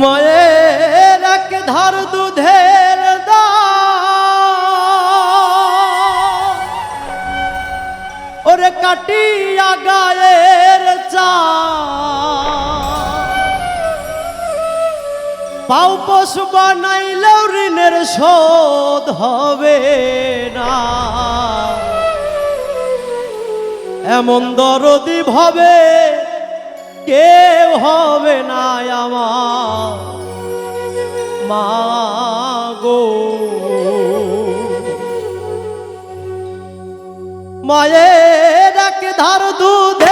মায়ের এক ধার দুধের ওরে কাটিয়া গায়ের চা। পাও পশু বানাইলেও ঋণের শোধ হবে না। এমন দরদি ভাবে কেউ হবে না আমার। মা গো। মায়ের এক ধার দুধের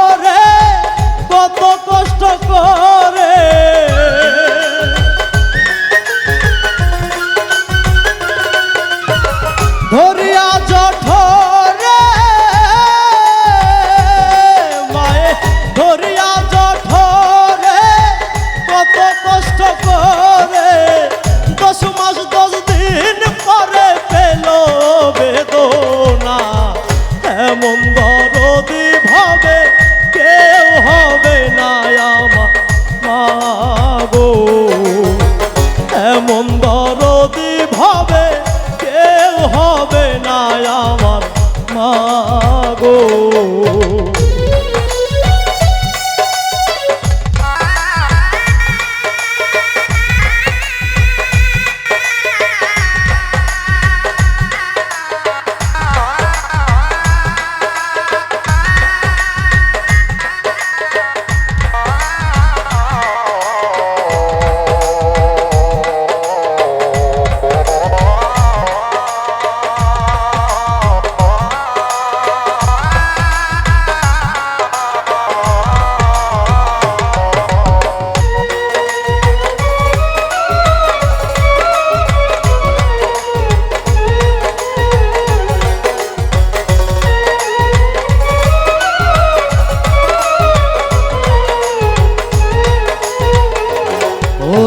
কত কষ্ট করে গো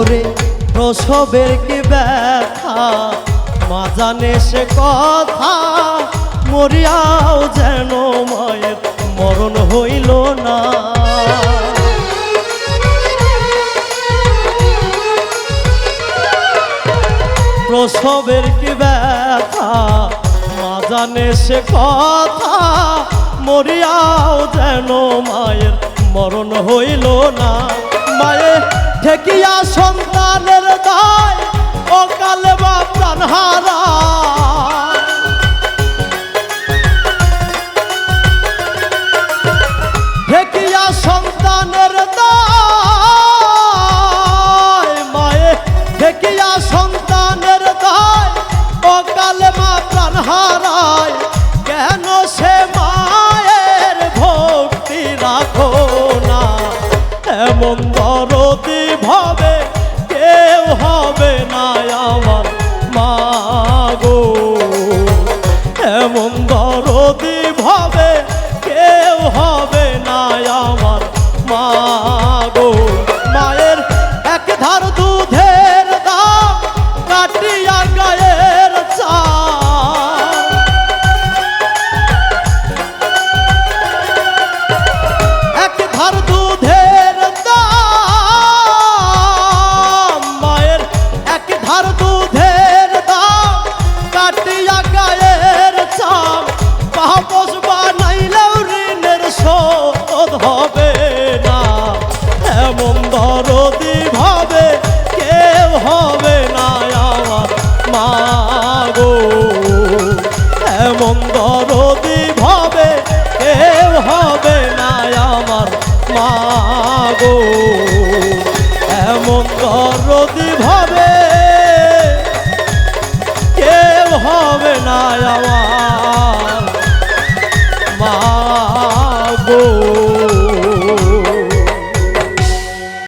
ওরে প্রসবের কি ব্যথা? মা জানে সে কথা, মরিয়াও যেন মায়ের মরণ হইল না। প্রসবের কি ব্যথা? মা জানে সে কথা, মরিয়াও যেন মায়ের মরণ হইল না। মায়ের ঠেকিয়া সন্তানের দায় অকালে বা প্রাণহারা ঠেকিয়া হবে না আমার দ্বন্দ্বরদি ভাবে কেউ হবে না আমার মা গো। এমন দরদি ভাবে